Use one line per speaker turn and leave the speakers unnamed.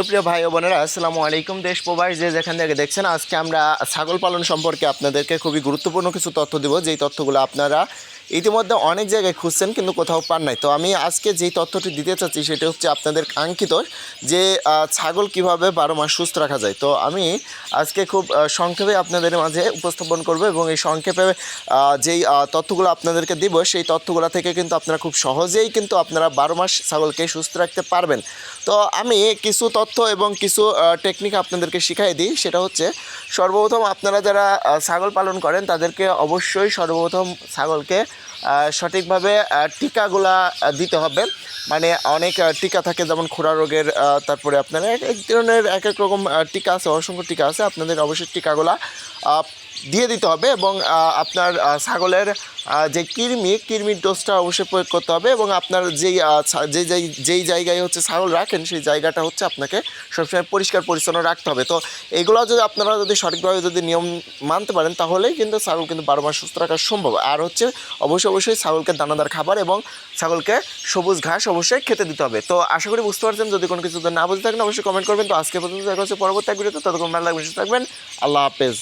সুপ্রিয় ভাই বোনেরা, আসসালামু আলাইকুম দেশ প্রবাস। যে যেখান থেকে দেখছেন, আজকে আমরা ছাগল পালন সম্পর্কে আপনাদেরকে খুবই গুরুত্বপূর্ণ কিছু তথ্য দেবো, যেই তথ্যগুলো আপনারা ইতিমধ্যে অনেক জায়গায় খুঁজছেন, কিন্তু কোথাও পান নাই। তো আমি আজকে যেই তথ্যটি দিতে চাচ্ছি, সেটা হচ্ছে আপনাদের কাঙ্ক্ষিত যে ছাগল কীভাবে বারো মাস সুস্থ রাখা যায়। তো আমি আজকে খুব সংক্ষেপে আপনাদের মাঝে উপস্থাপন করব এবং এই সংক্ষেপে যেই তথ্যগুলো আপনাদেরকে দিব, সেই তথ্যগুলো থেকে কিন্তু আপনারা খুব সহজেই কিন্তু আপনারা বারো মাস ছাগলকে সুস্থ রাখতে পারবেন। তো আমি কিছু তথ্য এবং কিছু টেকনিক আপনাদেরকে শিখাই দিই। সেটা হচ্ছে, সর্বপ্রথম আপনারা যারা ছাগল পালন করেন, তাদেরকে অবশ্যই সর্বপ্রথম ছাগলকে সঠিকভাবে টিকাগুলা দিতে হবে। মানে অনেক টিকা থাকে, যেমন খোরা রোগের তারপরে আপনারা এক ধরনের এক এক রকম টিকা আছে, অসংখ্য টিকা আছে। আপনাদের অবশ্যই টিকাগুলা দিয়ে দিতে হবে এবং আপনার ছাগলের যে কৃমি, কৃমির ডোজটা অবশ্যই প্রয়োগ করতে হবে এবং আপনার যেই ছা- যেই জায়গায় হচ্ছে ছাগল রাখেন সেই জায়গাটা হচ্ছে আপনাকে সবসময় পরিষ্কার, পরিচ্ছন্ন রাখতে হবে। তো এগুলো যদি আপনারা যদি সঠিকভাবে যদি নিয়ম মানতে পারেন তাহলেই কিন্তু ছাগল কিন্তু বারো মাস সুস্থ রাখা সম্ভব। আর হচ্ছে অবশ্যই অবশ্যই ছাগলকে দানাদার খাবার এবং ছাগলকে সবুজ ঘাস অবশ্যই খেতে দিতে হবে। তো আশা করি বুঝতে পারছেন, যদি কোনো কিছু না বুঝতে থাকেন অবশ্যই কমেন্ট করবেন। তো আজকে পর্যন্ত দেখা হচ্ছে পরবর্তী ভিডিওতে। ততক্ষণ ভালো লাগবে সুস্থ থাকবেন। আল্লাহ হাফেজ।